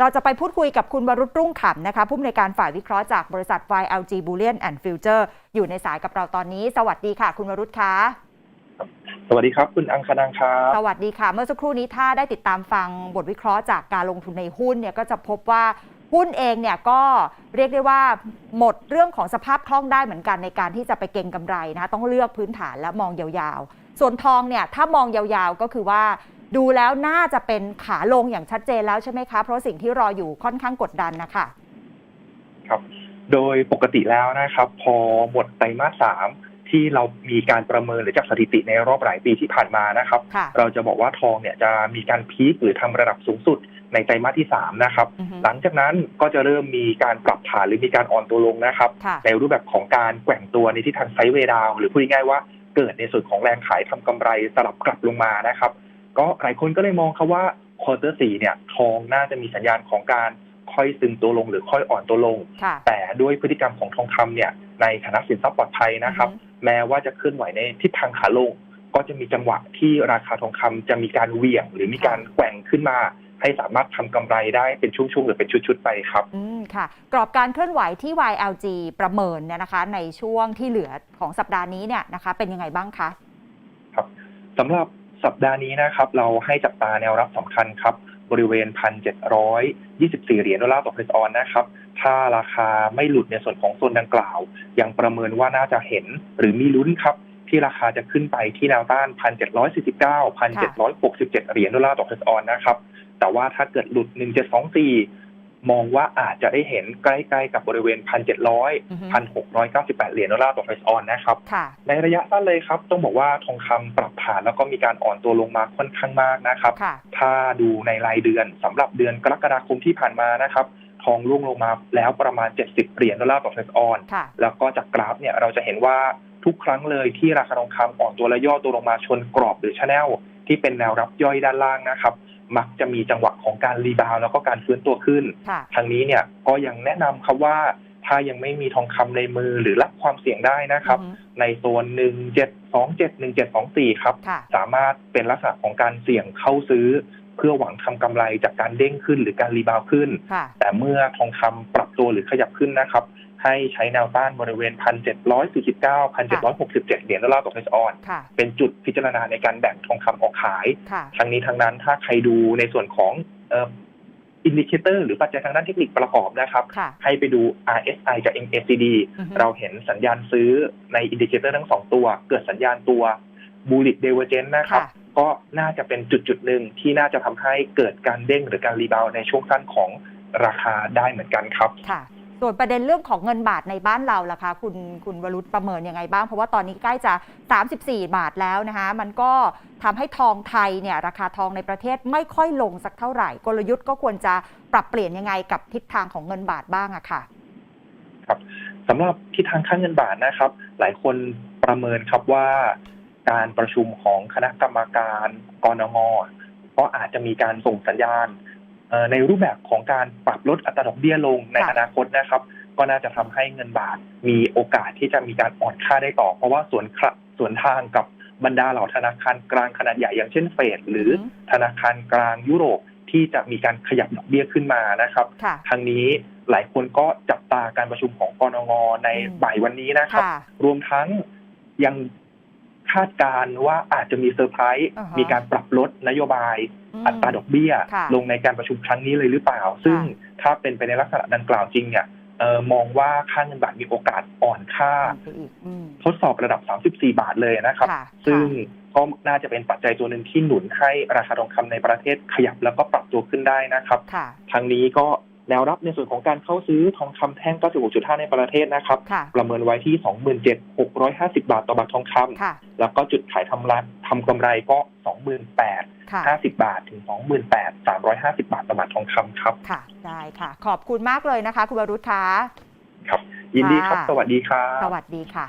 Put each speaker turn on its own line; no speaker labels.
เราจะไปพูดคุยกับคุณวรุษรุ่งขำนะคะผู้อำนวยการฝ่ายวิเคราะห์จากบริษัท YLG Bullion and Future อยู่ในสายกับเราตอนนี้ สวัสดีค่ะ คุณวรุษคะ
สวัสดีครับ คุณอังคณังครับ
สวัสดีค่ะ เมื่อสักครู่นี้ถ้าได้ติดตามฟังบทวิเคราะห์จากการลงทุนในหุ้นเนี่ยก็จะพบว่าหุ้นเองเนี่ยก็เรียกได้ว่าหมดเรื่องของสภาพคล่องได้เหมือนกันในการที่จะไปเก็งกำไรนะคะต้องเลือกพื้นฐานและมองยาวๆ ส่วนทองเนี่ยถ้ามองยาวๆก็คือว่า ดูแล้วน่าจะเป็นขาลงอย่างชัดเจนแล้วใช่ไหมคะ เพราะสิ่งที่รออยู่ค่อนข้างกดดันนะคะ
ครับ โดยปกติแล้วนะครับ พอหมดไตรมาสสามที่เรามีการประเมินหรือจากสถิติในรอบหลายปีที่ผ่านมานะครับ
ค่ะ
เราจะบอกว่าทองเนี่ยจะมีการพีคหรือทำระดับสูงสุดในไตรมาสที่ 3 นะครับ
อือฮึ
หลังจากนั้นก็จะเริ่มมีการปรับฐานหรือมีการอ่อนตัวลงนะครับ
ค่ะ
ในรูปแบบของการแกว่งตัวในทิศทางไซด์เวย์ดาวน์หรือพูดง่ายๆว่าเกิดในส่วนของแรงขายทำกำไรสลับกลับลงมานะครับ ก็หลายคนก็เลยมองครับว่าควอเตอร์สี่เนี่ยทองน่าจะมีสัญญาณของการค่อยซึมตัวลงหรือค่อยอ่อนตัวลง
ค่ะ
แต่ด้วยพฤติกรรมของทองคำเนี่ยในฐานะสินทรัพย์ปลอดภัยนะครับ
อือฮึ
แม้ว่าจะเคลื่อนไหวในทิศทางขาลง ก็จะมีจังหวะที่ราคาทองคำจะมีการเหวี่ยง หรือมีการแกว่งขึ้นมา ให้สามารถทำกำไรได้เป็นช่วงๆหรือเป็นชุดๆไปครับ
อืมค่ะ กรอบการเคลื่อนไหวที่ YLG ประเมินเนี่ยนะคะ ในช่วงที่เหลือของสัปดาห์นี้เนี่ยนะคะ เป็นยังไงบ้างคะ
ครับสำหรับ สัปดาห์นี้นะครับ เราให้จับตาแนวรับสำคัญครับ บริเวณ 1,724 เหรียญดอลลาร์ต่อเพสออนนะครับ ถ้าราคาไม่หลุดในส่วนของโซนดังกล่าว ยังประเมินว่าน่าจะเห็นหรือมีลุ้นครับ ที่ราคาจะขึ้นไปที่แนวต้าน 1,749 1,767 เหรียญดอลลาร์ต่อเพสออนนะครับ แต่ว่าถ้าเกิดหลุด 1724 มองว่าอาจจะได้เห็นใกล้ๆกับบริเวณ
อือฮึ
1,700 1,698 เหรียญดอลลาร์ต่อเพสออนนะครับ
ค่ะ
ในระยะสั้นเลยครับ ต้องบอกว่าทองคำปรับฐานแล้วก็มีการอ่อนตัวลงมาค่อนข้างมากนะครับ
ค่ะ
ถ้าดูในรายเดือนสำหรับเดือนกรกฎาคมที่ผ่านมานะครับทองร่วงลงมาแล้วประมาณ 70 เหรียญดอลลาร์ต่อเฟสออน
ค่ะ
แล้วก็จากกราฟเนี่ยเราจะเห็นว่าทุกครั้งเลยที่ราคาทองคำอ่อนตัวและย่อตัวลงมาชนกรอบหรือชแนลที่เป็นแนวรับย่อยด้านล่างนะครับ มักจะมีจังหวะของการรีบาวด์แล้วก็การฟื้นตัวขึ้น
ค่ะ
ทางนี้เนี่ยก็ยังแนะนำครับว่าถ้ายังไม่มีทองคำในมือหรือรับความเสี่ยงได้นะครับ
อือฮึ
ในโซน1727 1724ครับ
ค่ะ
สามารถเป็นลักษณะของการเสี่ยงเข้าซื้อ เพื่อหวังทำกำไรจากการเด้งขึ้นหรือการรีบาวด์ขึ้น
ค่ะ
แต่เมื่อทองคำปรับตัวหรือขยับขึ้นนะครับ ให้ใช้แนวต้านบริเวณ 1,749 1,767 เหรียญดอลลาร์ต่อเพสออน
ค่ะ
เป็นจุดพิจารณาในการแบ่งทองคำออกขาย
ค่ะ
ทั้งนี้ทั้งนั้นถ้าใครดูในส่วนของอินดิเคเตอร์หรือปัจจัยทางด้านเทคนิคประกอบนะครับ
ค่ะ
ให้ไปดู RSI จาก MACD
อือฮึ
เราเห็นสัญญาณซื้อในอินดิเคเตอร์ทั้งสองตัว เกิดสัญญาณตัว bullish divergence นะครับ
ค่ะ
ก็น่าจะเป็นจุดจุดๆหนึ่งที่น่าจะทำให้เกิดการเด้งหรือการรีบาวด์ในช่วงสั้นของราคาได้เหมือนกันครับ
ค่ะ ส่วนประเด็นเรื่องของเงินบาทในบ้านเราล่ะคะคุณคุณวรุษประเมินยังไงบ้าง เพราะว่าตอนนี้ใกล้จะ 34 บาทแล้วนะคะ มันก็ทำให้ทองไทยเนี่ยราคาทองในประเทศไม่ค่อยลงสักเท่าไหร่ กลยุทธ์ก็ควรจะปรับเปลี่ยนยังไงกับทิศทางของเงินบาทบ้างอะค่ะ ครับ
สำหรับทิศทางค่าเงินบาทนะครับ หลายคนประเมินครับว่า การประชุมของคณะกรรมการกรงงก็อาจจะมีการส่งสัญญาณ ในรูปแบบของการปรับลดอัตราดอกเบี้ยลงใน
ค่ะ
อนาคตนะครับ ก็น่าจะทำให้เงินบาทมีโอกาสที่จะมีการอ่อนค่าได้ต่อ เพราะว่าสวนคละสวนทางกับบรรดาเหล่าธนาคารกลางขนาดใหญ่อย่างเช่นเฟดหรือ
อฮึ
ธนาคารกลางยุโรปที่จะมีการขยับดอกเบี้ยขึ้นมานะครับ
ค่ะ
ทางนี้หลายคนก็จับตาการประชุมของกรงงใน
อืม
บ่ายวันนี้นะครับ
ค่ะ
รวมทั้งยังคาดการณ์ว่าอาจจะมีเซอร์ไพรส์
อ่าฮะ
มีการปรับลดนโยบาย
ม
อัตราดอกเบี้ย
ค่ะ
ลงในการประชุมครั้งนี้เลยหรือเปล่า ซึ่งถ้าเป็นไปในลักษณะดังกล่าวจริงเนี่ยเออมองว่าค่าเงินบาทมีโอกาสอ่อนค่า
ตามไปอีกอืม
ทดสอบระดับ 34 บาทเลยนะครับ
ค่ะ
ซึ่ง
ค่ะ
ก็น่าจะเป็นปัจจัยตัวหนึ่งที่หนุนให้ราคาทองคำในประเทศขยับแล้วก็ปรับตัวขึ้นได้นะครับ
ค่ะ
ทางนี้ก็ แนวรับในส่วนของการเข้าซื้อทองคำแท่ง 96.5 ในประเทศนะครับ
ค่ะ
ประเมินไว้ที่ 27,650 บาทต่อบาททองคำ
ค่ะ
แล้วก็จุดขายทำรักทำกำไรก็ 28,050
ค่ะ
บาทถึง 28,350 บาทต่อบาททองคำครับ
ค่ะ ได้ค่ะ ขอบคุณมากเลยนะคะ คุณวรุษคะ
ครับ ยินดีครับ
ค่ะ
สวัสดีครับ
สวัสดีค่ะ